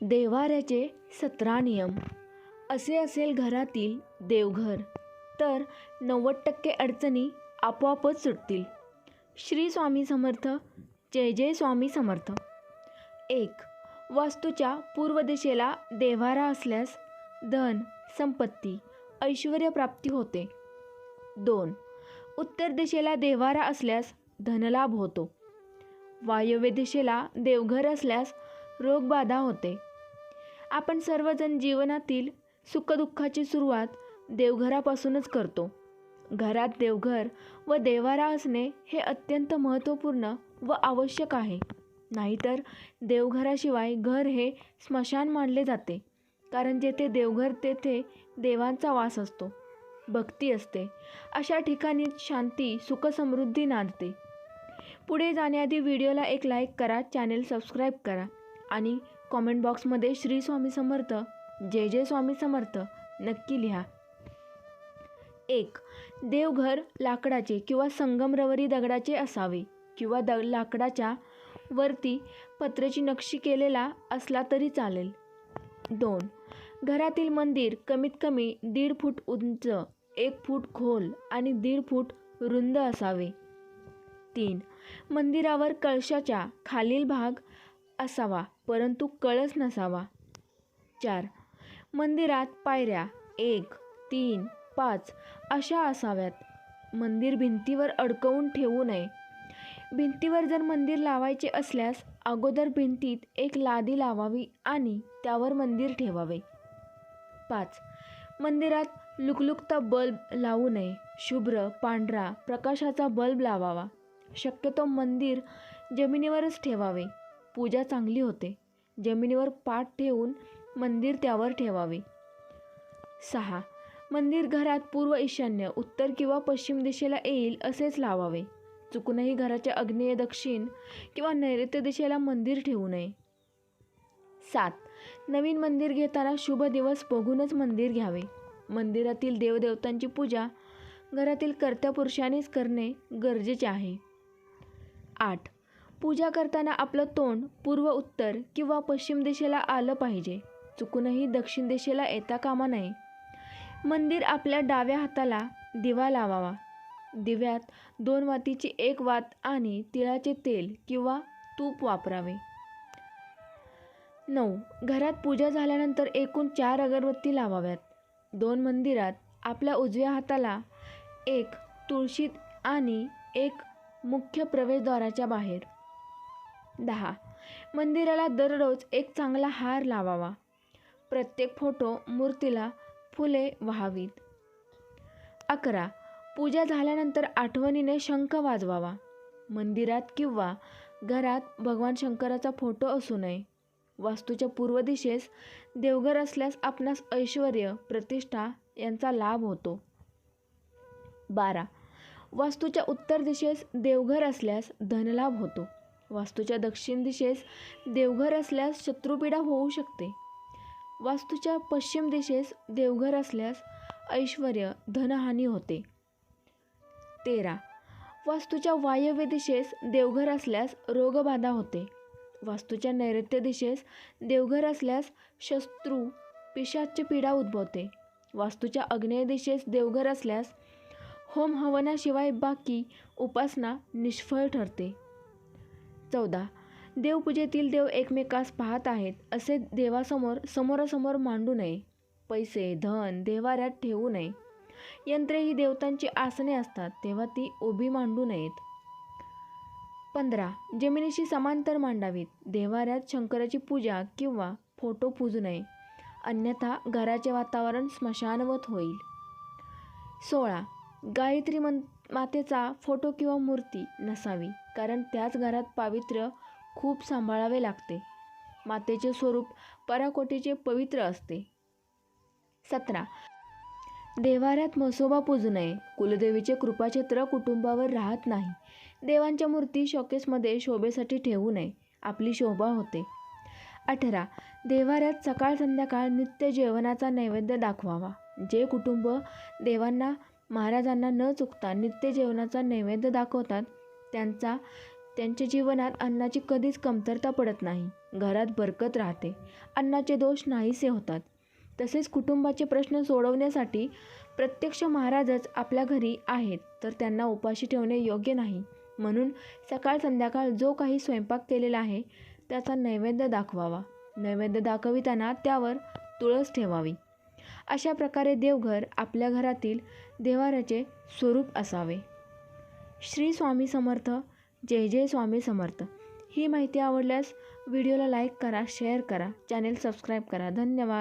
देवाऱ्याचे सतरा नियम. असे असेल घरातील देवघर. तर नव्वद टक्के अडचणी आपोआपच सुटतील. श्री स्वामी समर्थ जय जय स्वामी समर्थ. एक वास्तूच्या पूर्व दिशेला देव्हारा असल्यास धन संपत्ती ऐश्वर प्राप्ती होते. दोन उत्तर दिशेला देव्हारा असल्यास धनलाभ होतो. वायव्य दिशेला देवघर असल्यास रोगबाधा होते. आपण सर्वजण जीवनातील सुखदुःखाची सुरुवात देवघरापासूनच करतो. घरात देवघर व देवारा असणे हे अत्यंत महत्त्वपूर्ण व आवश्यक आहे. नाहीतर देवघराशिवाय घर हे स्मशान मानले जाते कारण जेथे देवघर तेथे देवांचा वास असतो भक्ती असते. अशा ठिकाणी शांती सुखसमृद्धी नांदते. पुढे जाण्याआधी व्हिडिओला एक लाईक करा चॅनेल सबस्क्राईब करा आणि कॉमेंट बॉक्समध्ये श्री स्वामी समर्थ जय जय स्वामी समर्थ नक्की लिहा. एक देवघर लाकडाचे किंवा संगमरवरी दगडाचे असावे किंवा द लाकडाच्या वरती पत्र्याची नक्षी केलेला असला तरी चालेल. दोन घरातील मंदिर कमीत कमी दीड फूट उंच एक फूट खोल आणि दीड फूट रुंद असावे. तीन मंदिरावर कळशाच्या खालील भाग असावा परंतु कळस नसावा. चार मंदिरात पायऱ्या एक तीन पाच अशा असाव्यात. मंदिर भिंतीवर अडकवून ठेवू नये. भिंतीवर जर मंदिर लावायचे असल्यास अगोदर भिंतीत एक लादी लावावी आणि त्यावर मंदिर ठेवावे. पाच मंदिरात लुकलुकता बल्ब लावू नये. शुभ्र पांढरा प्रकाशाचा बल्ब लावावा. शक्यतो मंदिर जमिनीवरच ठेवावे. पूजा चांगली होते. जमिनीवर पाठ ठेवून मंदिर त्यावर ठेवावे. सहा. मंदिर घरात पूर्व ईशान्य उत्तर किंवा पश्चिम दिशेला येईल असेच लावावे. चुकूनही घराच्या अग्नेय दक्षिण किंवा नैऋत्य दिशेला मंदिर ठेवू नये. सात. नवीन मंदिर घेताना शुभ दिवस बघूनच मंदिर घ्यावे. मंदिरातील देवदेवतांची पूजा घरातील कर्त्या पुरुषानेच करणे गरजेचे आहे. आठ. पूजा करताना आपलं तोंड पूर्व उत्तर किंवा पश्चिम दिशेला आलं पाहिजे. चुकूनही दक्षिण दिशेला येता कामा नये. मंदिर आपल्या डाव्या हाताला दिवा लावावा. दिव्यात दोन वातीची एक वात आणि तिळाचे तेल किंवा तूप वापरावे. नऊ. घरात पूजा झाल्यानंतर एकूण चार अगरबत्ती लावाव्यात. दोन मंदिरात आपल्या उजव्या हाताला एक तुळशीत आणि एक मुख्य प्रवेशद्वाराच्या बाहेर. दहा. मंदिराला दररोज एक चांगला हार लावावा. प्रत्येक फोटो मूर्तीला फुले व्हावीत. अकरा. पूजा झाल्यानंतर आठवणीने शंख वाजवावा. मंदिरात किंवा घरात भगवान शंकराचा फोटो असू नये. वास्तूच्या पूर्व दिशेस देवघर असल्यास आपणास ऐश्वर प्रतिष्ठा यांचा लाभ होतो. बारा. वास्तूच्या उत्तर दिशेस देवघर असल्यास धनलाभ होतो. वास्तूच्या दक्षिण दिशेस देवघर असल्यास शत्रुपीडा होऊ शकते. वास्तूच्या पश्चिम दिशेस देवघर असल्यास ऐश्वर धनहानी होते. तेरा. वास्तूच्या वायव्य दिशेस देवघर असल्यास रोगबाधा होते. वास्तूच्या नैऋत्य दिशेस देवघर असल्यास शत्रू पिशाच्य पीडा उद्भवते. वास्तूच्या आग्नेय दिशेस देवघर असल्यास होम हवनाशिवाय बाकी उपासना निष्फळ ठरते. चौदा. देवपूजेतील देव एकमेकास पाहत आहेत असे देवासमोर समोरासमोर मांडू नये. पैसे धन देवाऱ्यात ठेवू नये. यंत्रे ही देवतांची आसने असतात तेव्हा ती उभी मांडू नयेत. पंधरा. जमिनीशी समांतर मांडावीत. देवाऱ्यात शंकराची पूजा किंवा फोटो पूजू नये. अन्यथा घराचे वातावरण स्मशानवत होईल. सोळा. गायत्री मंत्र मातेचा फोटो किंवा मूर्ती नसावी कारण त्याच घरात पावित्र्य खूप सांभाळावे लागते. मातेचे स्वरूप पराकोटीचे पवित्र असते. सतरा. देवाऱ्यात मसोबा पूजू नये. कुलदेवीचे कृपाक्षेत्र कुटुंबावर राहत नाही. देवांच्या मूर्ती शोकेसमध्ये शोभेसाठी ठेवू नये. आपली शोभा होते. अठरा. देवाऱ्यात सकाळ संध्याकाळ नित्य जेवणाचा नैवेद्य दाखवावा. जे कुटुंब देवांना महाराजांना न चुकता नित्य जेवणाचा नैवेद्य दाखवतात. त्यांचा त्यांच्या जीवनात अन्नाची कधीच कमतरता पडत नाही. घरात बरकत राहते. अन्नाचे दोष नाहीसे होतात. तसेच कुटुंबाचे प्रश्न सोडवण्यासाठी प्रत्यक्ष महाराजच आपल्या घरी आहेत तर त्यांना उपाशी ठेवणे योग्य नाही. म्हणून सकाळ संध्याकाळ जो काही स्वयंपाक केलेला आहे त्याचा नैवेद्य दाखवावा. नैवेद्य दाखविताना त्यावर तुळस ठेवावी. अशा प्रकारे देवघर आपल्या घरातील देवाराचे स्वरूप असावे. श्री स्वामी समर्थ जय जय स्वामी समर्थ. ही माहिती आवडल्यास व्हिडिओला लाईक करा शेअर करा चॅनेल सबस्क्राईब करा. धन्यवाद.